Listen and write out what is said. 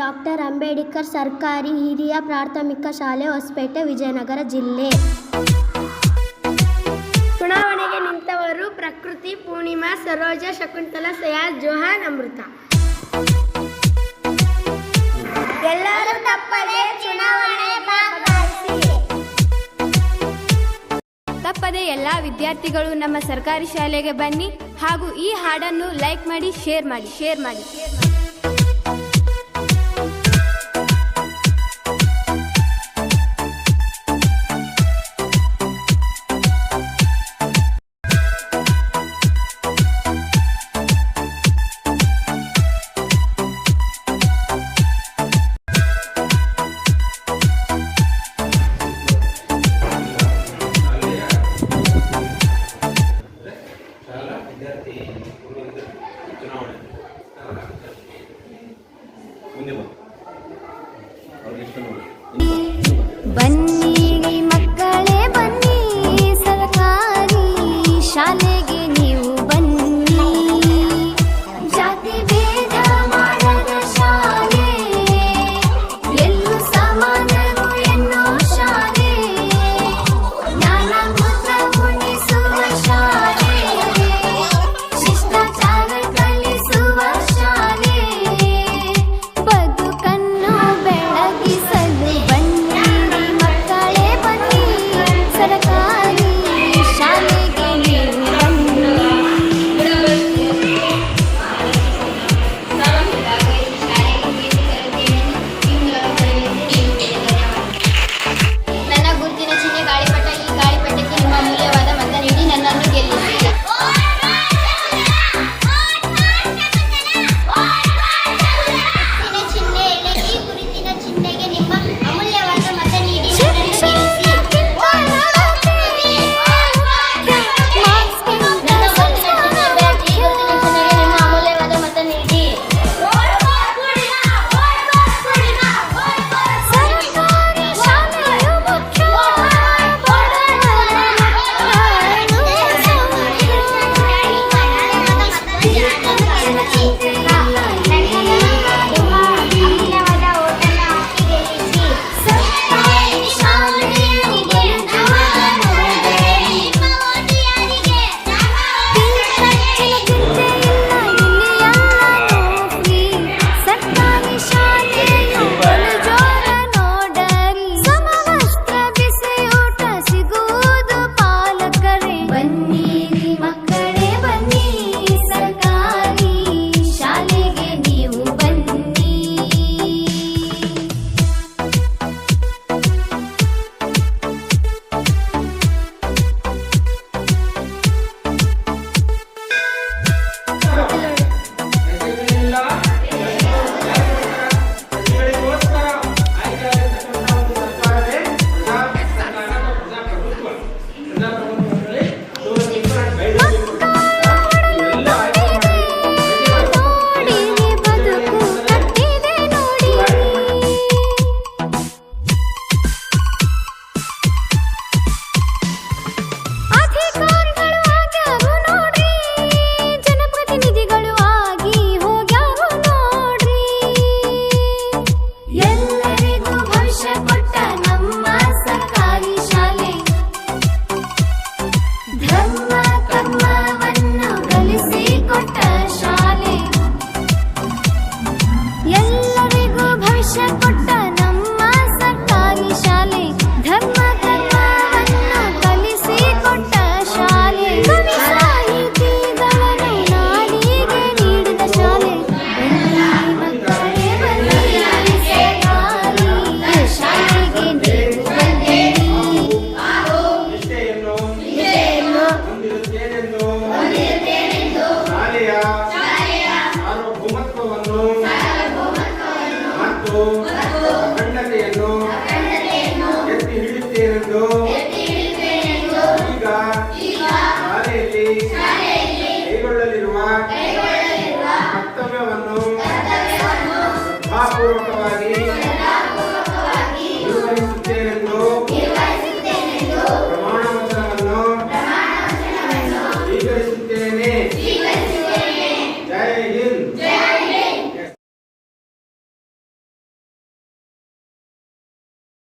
Doctor Ambedkar ಸರ್ಕಾರಿ ಹಿರಿಯ ಪ್ರಾಥಮಿಕ ಶಾಲೆ ಹೊಸಪೇಟೆ ವಿಜಯನಗರ ಜಿಲ್ಲೆ. ಚುನಾವಣೆಗೆ ನಿಂತವರು ಪ್ರಕೃತಿ ಪೂರ್ಣಿಮಾ ಸರೋಜ ಶಕುಂತಲಾ ಸಯಾದ್ ಜೋಹಾನ್ ಅಮೃತ. ಎಲ್ಲರೂ ತಪ್ಪದೆ ಚುನಾವಣೆ ತಪ್ಪದೆ ಎಲ್ಲ ವಿದ್ಯಾರ್ಥಿಗಳು ನಮ್ಮ ಸರ್ಕಾರಿ ಶಾಲೆಗೆ ಬನ್ನಿ ಹಾಗೂ ಈ ಹಾಡನ್ನು ಲೈಕ್ ಮಾಡಿ ಶೇರ್ ಮಾಡಿ ಶೇರ್ ಮಾಡಿ ಶೇರ್ ಮಾಡಿ. Vanni Ah, por uma cavalaria.